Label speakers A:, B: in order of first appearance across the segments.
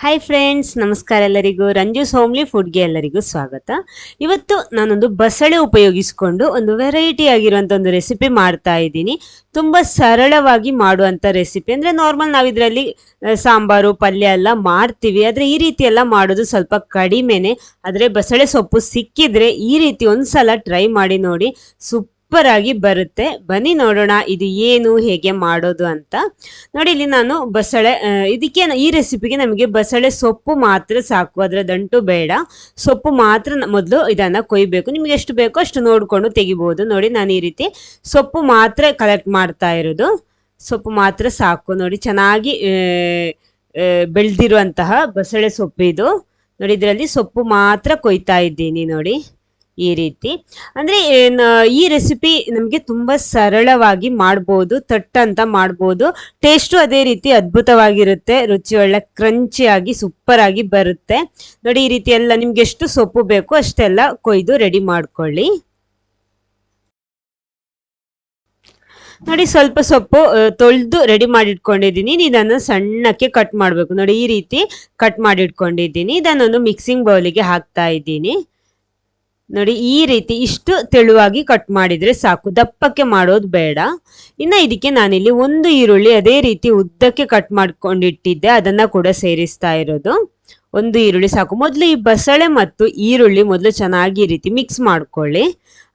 A: Hi friends ನಮಸ್ಕಾರ ಎಲ್ಲರಿಗೂ. Ranju homely ಫುಡ್ಗೆ ಎಲ್ಲರಿಗೂ ಸ್ವಾಗತ. ಇವತ್ತು ನಾನೊಂದು ಬಸಳೆ ಉಪಯೋಗಿಸಿಕೊಂಡು ಒಂದು ವೆರೈಟಿ ಆಗಿರುವಂಥ ಒಂದು ರೆಸಿಪಿ ಮಾಡ್ತಾ ಇದ್ದೀನಿ. ತುಂಬ ಸರಳವಾಗಿ ಮಾಡುವಂಥ ರೆಸಿಪಿ ಅಂದರೆ ನಾರ್ಮಲ್ ನಾವು ಇದರಲ್ಲಿ ಸಾಂಬಾರು, ಪಲ್ಯ ಎಲ್ಲ ಮಾಡ್ತೀವಿ. ಆದರೆ ಈ ರೀತಿ ಎಲ್ಲ ಮಾಡೋದು ಸ್ವಲ್ಪ ಕಡಿಮೆನೆ. ಆದರೆ ಬಸಳೆ ಸೊಪ್ಪು ಸಿಕ್ಕಿದ್ರೆ ಈ ರೀತಿ ಒಂದು ಸಲ ಟ್ರೈ ಮಾಡಿ ನೋಡಿ. ಸೂಪರ್ ಆಗಿ ಬರುತ್ತೆ. ಬನ್ನಿ ನೋಡೋಣ ಇದು ಏನು, ಹೇಗೆ ಮಾಡೋದು ಅಂತ. ನೋಡಿ, ಇಲ್ಲಿ ನಾನು ಬಸಳೆ ಇದಕ್ಕೆ ಈ ರೆಸಿಪಿಗೆ ನಮಗೆ ಬಸಳೆ ಸೊಪ್ಪು ಮಾತ್ರ ಸಾಕು. ಅದರ ದಂಟು ಬೇಡ. ಸೊಪ್ಪು ಮಾತ್ರ ಮೊದಲು ಇದನ್ನ ಕೊಯ್ಬೇಕು. ನಿಮ್ಗೆ ಎಷ್ಟು ಬೇಕೋ ಅಷ್ಟು ನೋಡಿಕೊಂಡು ತೆಗಿಬೋದು. ನೋಡಿ, ನಾನು ಈ ರೀತಿ ಸೊಪ್ಪು ಮಾತ್ರ ಕಲೆಕ್ಟ್ ಮಾಡ್ತಾ ಇರೋದು. ಸೊಪ್ಪು ಮಾತ್ರ ಸಾಕು. ನೋಡಿ, ಚೆನ್ನಾಗಿ ಬೆಳೆದಿರುವಂತಹ ಬಸಳೆ ಸೊಪ್ಪು ಇದು ನೋಡಿ, ಇದರಲ್ಲಿ ಸೊಪ್ಪು ಮಾತ್ರ ಕೊಯ್ತಾ ಇದ್ದೀನಿ. ನೋಡಿ. ಈ ರೀತಿ. ಅಂದ್ರೆ ಈ ರೆಸಿಪಿ ನಮಗೆ ತುಂಬಾ ಸರಳವಾಗಿ ಮಾಡ್ಬೋದು ತಟ್ ಅಂತ ಮಾಡ್ಬೋದು ಟೇಸ್ಟು ಅದೇ ರೀತಿ ಅದ್ಭುತವಾಗಿರುತ್ತೆ ರುಚಿ ಒಳ್ಳೆ ಕ್ರಂಚಿ ಆಗಿ ಬರುತ್ತೆ. ನೋಡಿ, ಈ ರೀತಿ ಎಲ್ಲ ನಿಮ್ಗೆ ಎಷ್ಟು ಸೊಪ್ಪು ಬೇಕು ಅಷ್ಟೆಲ್ಲ ಕೊಯ್ದು ರೆಡಿ ಮಾಡ್ಕೊಳ್ಳಿ. ನೋಡಿ, ಸ್ವಲ್ಪ ಸೊಪ್ಪು ತೊಳೆದು ರೆಡಿ ಮಾಡಿ ಇಟ್ಕೊಂಡಿದ್ದೀನಿ ಇದನ್ನು ಸಣ್ಣಕ್ಕೆ ಕಟ್ ಮಾಡಬೇಕು. ನೋಡಿ, ಈ ರೀತಿ ಕಟ್ ಮಾಡಿ ಇಟ್ಕೊಂಡಿದ್ದೀನಿ ಇದನ್ನೊಂದು ಮಿಕ್ಸಿಂಗ್ ಬೌಲಿಗೆ ಹಾಕ್ತಾ ಇದ್ದೀನಿ. ನೋಡಿ, ಈ ರೀತಿ ಇಷ್ಟು ತೆಳುವಾಗಿ ಕಟ್ ಮಾಡಿದರೆ ಸಾಕು. ದಪ್ಪಕ್ಕೆ ಮಾಡೋದು ಬೇಡ. ಇನ್ನು ಇದಕ್ಕೆ ನಾನಿಲ್ಲಿ ಒಂದು ಈರುಳ್ಳಿ ಅದೇ ರೀತಿ ಉದ್ದಕ್ಕೆ ಕಟ್ ಮಾಡ್ಕೊಂಡಿಟ್ಟಿದ್ದೆ. ಅದನ್ನು ಕೂಡ ಸೇರಿಸ್ತಾ ಇರೋದು. ಒಂದು ಈರುಳ್ಳಿ ಸಾಕು. ಮೊದಲು ಈ ಬಸಳೆ ಮತ್ತು ಈರುಳ್ಳಿ ಮೊದಲು ಚೆನ್ನಾಗಿ ಈ ರೀತಿ ಮಿಕ್ಸ್ ಮಾಡ್ಕೊಳ್ಳಿ.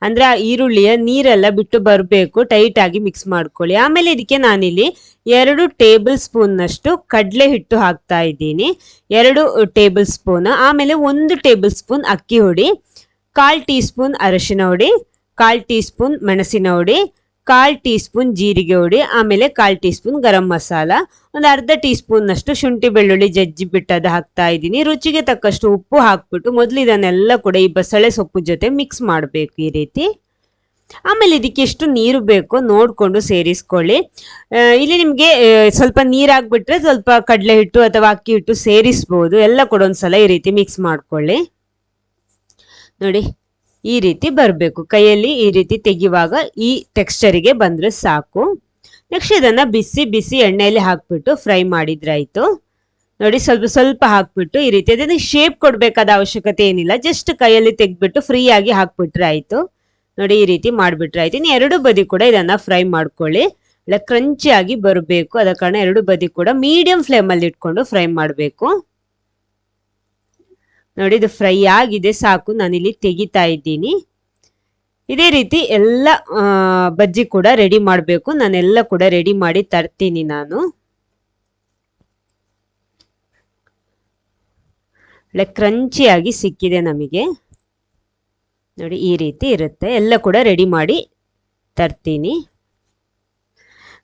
A: ಅಂದರೆ ಆ ಈರುಳ್ಳಿಯ ನೀರೆಲ್ಲ ಬಿಟ್ಟು ಬರಬೇಕು ಟೈಟಾಗಿ ಮಿಕ್ಸ್ ಮಾಡ್ಕೊಳ್ಳಿ. ಆಮೇಲೆ ಇದಕ್ಕೆ ನಾನಿಲ್ಲಿ ಎರಡು ಟೇಬಲ್ ಸ್ಪೂನ್ನಷ್ಟು ಕಡಲೆ ಹಿಟ್ಟು ಹಾಕ್ತಾ ಇದ್ದೀನಿ. ಎರಡು ಟೇಬಲ್ ಸ್ಪೂನ್ ಆಮೇಲೆ ಒಂದು ಟೇಬಲ್ ಸ್ಪೂನ್ ಅಕ್ಕಿ ಹುಡಿ. ಕಾಲ್ ಟೀ ಸ್ಪೂನ್ ಅರಶಿನ ಹುಡಿ, ಕಾಲ್ ಟೀ ಸ್ಪೂನ್ ಮೆಣಸಿನ ಹುಡಿ, ಕಾಲ್ ಟೀ ಸ್ಪೂನ್ ಜೀರಿಗೆ ಹುಡಿ, ಆಮೇಲೆ ಕಾಲ್ ಟೀ ಸ್ಪೂನ್ ಗರಂ ಮಸಾಲ. ಒಂದು ಅರ್ಧ ಟೀ ಸ್ಪೂನ್ನಷ್ಟು ಶುಂಠಿ ಬೆಳ್ಳುಳ್ಳಿ ಜಜ್ಜಿ ಬಿಟ್ಟದ್ದು ಹಾಕ್ತಾ ಇದ್ದೀನಿ. ರುಚಿಗೆ ತಕ್ಕಷ್ಟು ಉಪ್ಪು ಹಾಕ್ಬಿಟ್ಟು ಮೊದಲು ಇದನ್ನೆಲ್ಲ ಕೂಡ ಈ ಬಸಳೆ ಸೊಪ್ಪು ಜೊತೆ ಮಿಕ್ಸ್ ಮಾಡಬೇಕು ಈ ರೀತಿ. ಆಮೇಲೆ ಇದಕ್ಕೆ ಎಷ್ಟು ನೀರು ಬೇಕೋ ನೋಡಿಕೊಂಡು ಸೇರಿಸ್ಕೊಳ್ಳಿ. ಇಲ್ಲಿ ನಿಮಗೆ ಸ್ವಲ್ಪ ನೀರಾಗ್ಬಿಟ್ರೆ ಸ್ವಲ್ಪ ಕಡಲೆ ಹಿಟ್ಟು ಅಥವಾ ಅಕ್ಕಿ ಹಿಟ್ಟು ಸೇರಿಸ್ಬೋದು. ಎಲ್ಲ ಕೂಡ ಒಂದ್ಸಲ ಈ ರೀತಿ ಮಿಕ್ಸ್ ಮಾಡ್ಕೊಳ್ಳಿ. ನೋಡಿ, ಈ ರೀತಿ ಬರಬೇಕು. ಕೈಯಲ್ಲಿ ಈ ರೀತಿ ತೆಗೆಯುವಾಗ ಈ ಟೆಕ್ಸ್ಚರಿಗೆ ಬಂದರೆ ಸಾಕು. ನೆಕ್ಸ್ಟ್ ಇದನ್ನು ಬಿಸಿ ಬಿಸಿ ಎಣ್ಣೆಯಲ್ಲಿ ಹಾಕ್ಬಿಟ್ಟು ಫ್ರೈ ಮಾಡಿದ್ರಾಯ್ತು ನೋಡಿ, ಸ್ವಲ್ಪ ಸ್ವಲ್ಪ ಹಾಕ್ಬಿಟ್ಟು ಈ ರೀತಿ. ಅದನ್ನು ಶೇಪ್ ಕೊಡಬೇಕಾದ ಅವಶ್ಯಕತೆ ಏನಿಲ್ಲ. ಜಸ್ಟ್ ಕೈಯಲ್ಲಿ ತೆಗೆದ್ಬಿಟ್ಟು ಫ್ರೀ ಆಗಿ ಹಾಕ್ಬಿಟ್ರೆ ಆಯಿತು. ನೋಡಿ, ಈ ರೀತಿ ಮಾಡಿಬಿಟ್ರೆ ಆಯಿತು. ಇನ್ನು ಎರಡು ಬದಿ ಕೂಡ ಇದನ್ನು ಫ್ರೈ ಮಾಡ್ಕೊಳ್ಳಿ. ಒಳ್ಳೆ ಕ್ರಂಚಿಯಾಗಿ ಬರಬೇಕು. ಅದ ಕಾರಣ ಎರಡು ಬದಿ ಕೂಡ ಮೀಡಿಯಂ ಫ್ಲೇಮಲ್ಲಿ ಇಟ್ಕೊಂಡು ಫ್ರೈ ಮಾಡಬೇಕು. ನೋಡಿ, ಇದು ಫ್ರೈ ಆಗಿದೆ, ಸಾಕು, ನಾನಿಲ್ಲಿ ತೆಗಿತಾ ಇದ್ದೀನಿ. ಇದೇ ರೀತಿ ಎಲ್ಲ ಬಜ್ಜಿ ಕೂಡ ರೆಡಿ ಮಾಡಬೇಕು. ನಾನೆಲ್ಲ ಕೂಡ ರೆಡಿ ಮಾಡಿ ತರ್ತೀನಿ ನಾನು. ಒಳ್ಳೆ ಕ್ರಂಚಿಯಾಗಿ ಸಿಕ್ಕಿದೆ ನಮಗೆ. ನೋಡಿ, ಈ ರೀತಿ ಇರುತ್ತೆ. ಎಲ್ಲ ಕೂಡ ರೆಡಿ ಮಾಡಿ ತರ್ತೀನಿ.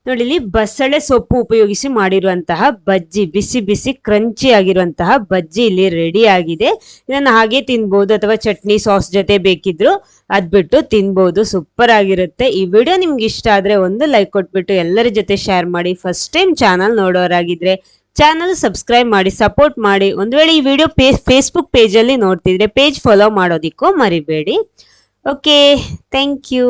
A: ನೋಡಿ, ಇಲ್ಲಿ ಬಸಳೆ ಸೊಪ್ಪು ಉಪಯೋಗಿಸಿ ಮಾಡಿರುವಂತಹ ಬಜ್ಜಿ, ಬಿಸಿ ಬಿಸಿ ಕ್ರಂಚಿ ಆಗಿರುವಂತಹ ಬಜ್ಜಿ ಇಲ್ಲಿ ರೆಡಿ ಆಗಿದೆ. ಇದನ್ನ ಹಾಗೆ ತಿನ್ಬೋದು ಅಥವಾ ಚಟ್ನಿ ಸಾಸ್ ಜೊತೆ ಬೇಕಿದ್ರು ಅದ್ಬಿಟ್ಟು ತಿನ್ಬೋದು ಸೂಪರ್ ಆಗಿರುತ್ತೆ. ಈ ವಿಡಿಯೋ ನಿಮ್ಗೆ ಇಷ್ಟ ಆದ್ರೆ ಒಂದು ಲೈಕ್ ಕೊಟ್ಬಿಟ್ಟು ಎಲ್ಲರ ಜೊತೆ ಶೇರ್ ಮಾಡಿ. ಫಸ್ಟ್ ಟೈಮ್ ಚಾನಲ್ ನೋಡೋರಾಗಿದ್ರೆ ಚಾನಲ್ ಸಬ್ಸ್ಕ್ರೈಬ್ ಮಾಡಿ ಸಪೋರ್ಟ್ ಮಾಡಿ. ಒಂದು ವೇಳೆ ಈ ವಿಡಿಯೋ ಪೇ ಫೇಸ್ಬುಕ್ ಪೇಜಲ್ಲಿ ನೋಡ್ತಿದ್ರೆ ಪೇಜ್ ಫಾಲೋ ಮಾಡೋದಿಕ್ಕೂ ಮರಿಬೇಡಿ. Okay thank you